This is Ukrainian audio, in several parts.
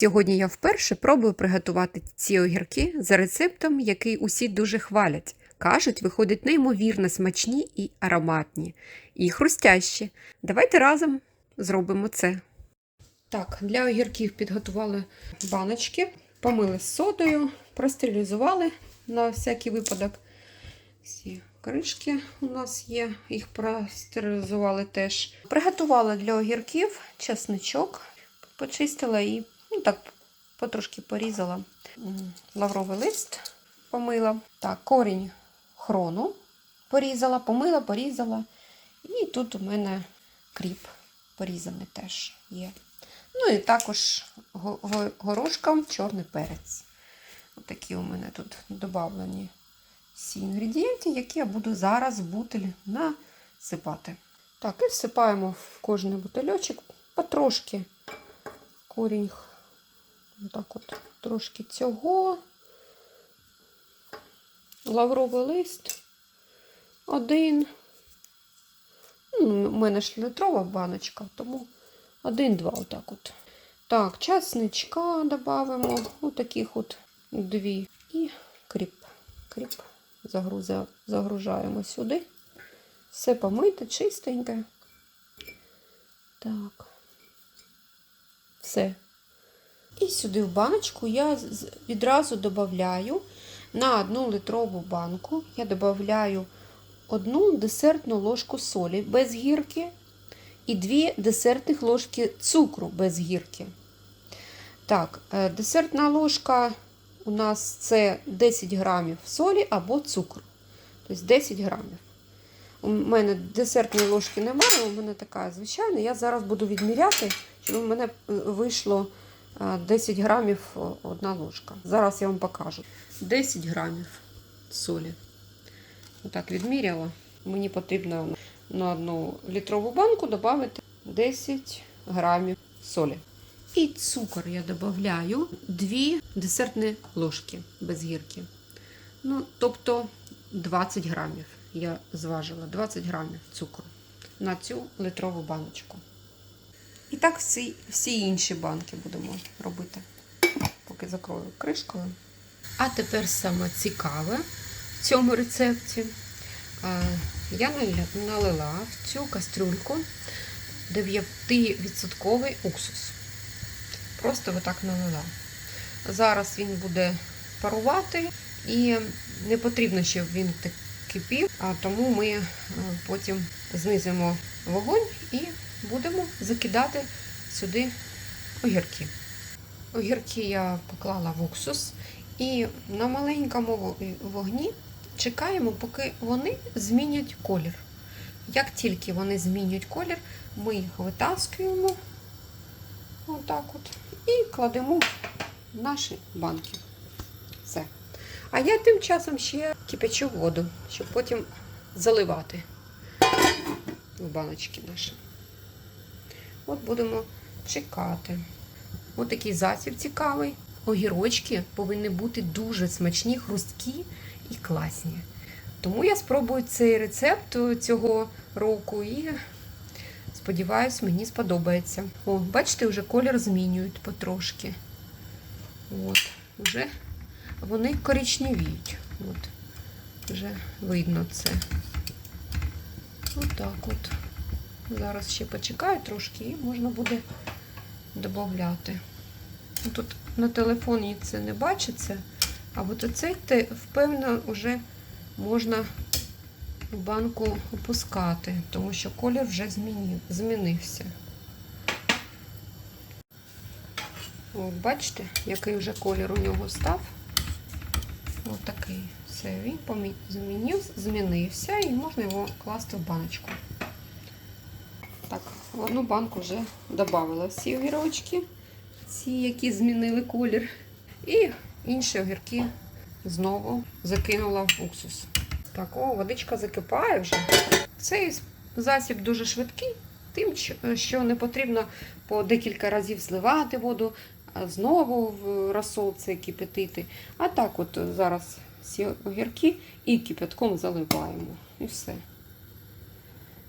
Сьогодні я вперше пробую приготувати ці огірки за рецептом, який усі дуже хвалять. Кажуть, виходять неймовірно смачні і ароматні, і хрустящі. Давайте разом зробимо це. Так, для огірків підготували баночки, помили з содою, простерилізували на всякий випадок. Всі кришки у нас є, їх простерилізували теж. Приготувала для огірків чесничок, почистила і ну, так потрошки порізала. Лавровий лист помила. Так, корінь хрону порізала, помила, порізала. І тут у мене кріп порізаний теж є. Ну і також го- го- горошком чорний перець. Отакі у мене тут додавлені всі інгредієнти, які я буду зараз в бутиль насипати. Так, і всипаємо в кожний бутильочок потрошки корінь. Так от трошки цього. Лавровий лист. Один. Ну, у мене ж літрова баночка, тому один-два отак от. Так, часничка додамо. Отаких от дві. І кріп. Кріп загруза- загружаємо сюди. Все помите, чистеньке. Так. Все. І сюди в баночку я відразу додаю на одну литрову банку, я додаю одну десертну ложку солі без гірки і дві десертних ложки цукру без гірки. Так, е, десертна ложка у нас це 10 грамів солі або цукру. Тобто 10 грамів. У мене десертної ложки немає, у мене така звичайна. Я зараз буду відміряти, щоб у мене е, вийшло 10 грамів о, одна ложка. Зараз я вам покажу. 10 грамів солі. Отак відміряла. Мені потрібно на одну літрову банку додати 10 грамів солі. І цукор я додаю 2 десертні ложки без гірки. Ну, тобто 20 грамів. Я зважила 20 грамів цукру на цю литрову баночку. І так всі, всі інші банки будемо робити, поки закрою кришкою. А тепер саме цікаве в цьому рецепті. Я налила в цю кастрюльку 9% уксус. Просто отак налила. Зараз він буде парувати і не потрібно, щоб він так кипів, тому ми е, потім знизимо вогонь і будемо закидати сюди огірки. Огірки я поклала в уксус і на маленькому вогні чекаємо, поки вони змінять колір. Як тільки вони змінюють колір, ми їх витаскуємо отак от, і кладемо в наші банки. Все. А я тим часом ще кипячу воду, щоб потім заливати в баночки наші. От будемо чекати. Ось такий засіб цікавий. Огірочки повинні бути дуже смачні, хрусткі і класні. Тому я спробую цей рецепт цього року і сподіваюсь, мені сподобається. О, бачите, вже колір змінюють потрошки. От, вже вони коричневіють. От, вже видно це. Отак от. Зараз ще почекаю трошки і можна буде додати. Тут на телефоні це не бачиться, а от оцей впевнено, вже можна в банку опускати, тому що колір вже змінив, змінився. От, бачите, який вже колір у нього став. Ось такий. Все, він змінив, змінився і можна його класти в баночку. Так, в одну банку вже додала всі огірочки, ці, які змінили колір. І інші огірки знову закинула в уксус. Так, о, водичка закипає вже. Цей засіб дуже швидкий, тим, що- не потрібно по декілька разів зливати воду, а знову в розсол це кипятити. А так, от зараз всі огірки і кипятком заливаємо. І все.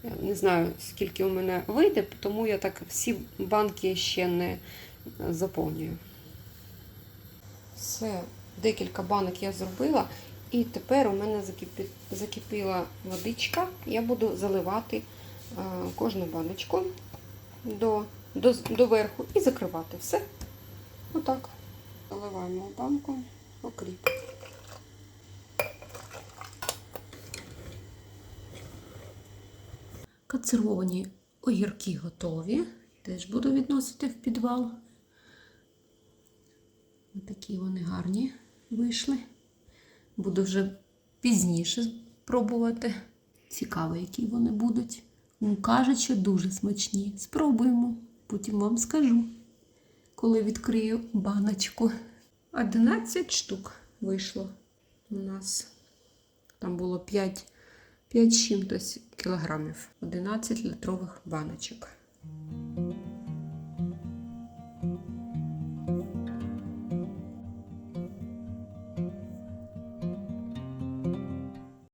Не знаю, скільки у мене вийде, тому я так всі банки ще не заповнюю. Все, декілька банок я зробила. І тепер у мене закипі... закипіла водичка. Я буду заливати е, кожну баночку до, до, до верху і закривати все. Отак. Заливаємо банку окріп. Кацеровані огірки готові. Теж буду відносити в підвал. Такі вони гарні вийшли. Буду вже пізніше пробувати. Цікаво, які вони будуть. Ну, Кажуть, що дуже смачні. Спробуємо. Потім вам скажу, коли відкрию баночку. 11 штук вийшло у нас. Там було 5, 5 з чим-то кілограмів. 11 літрових баночок.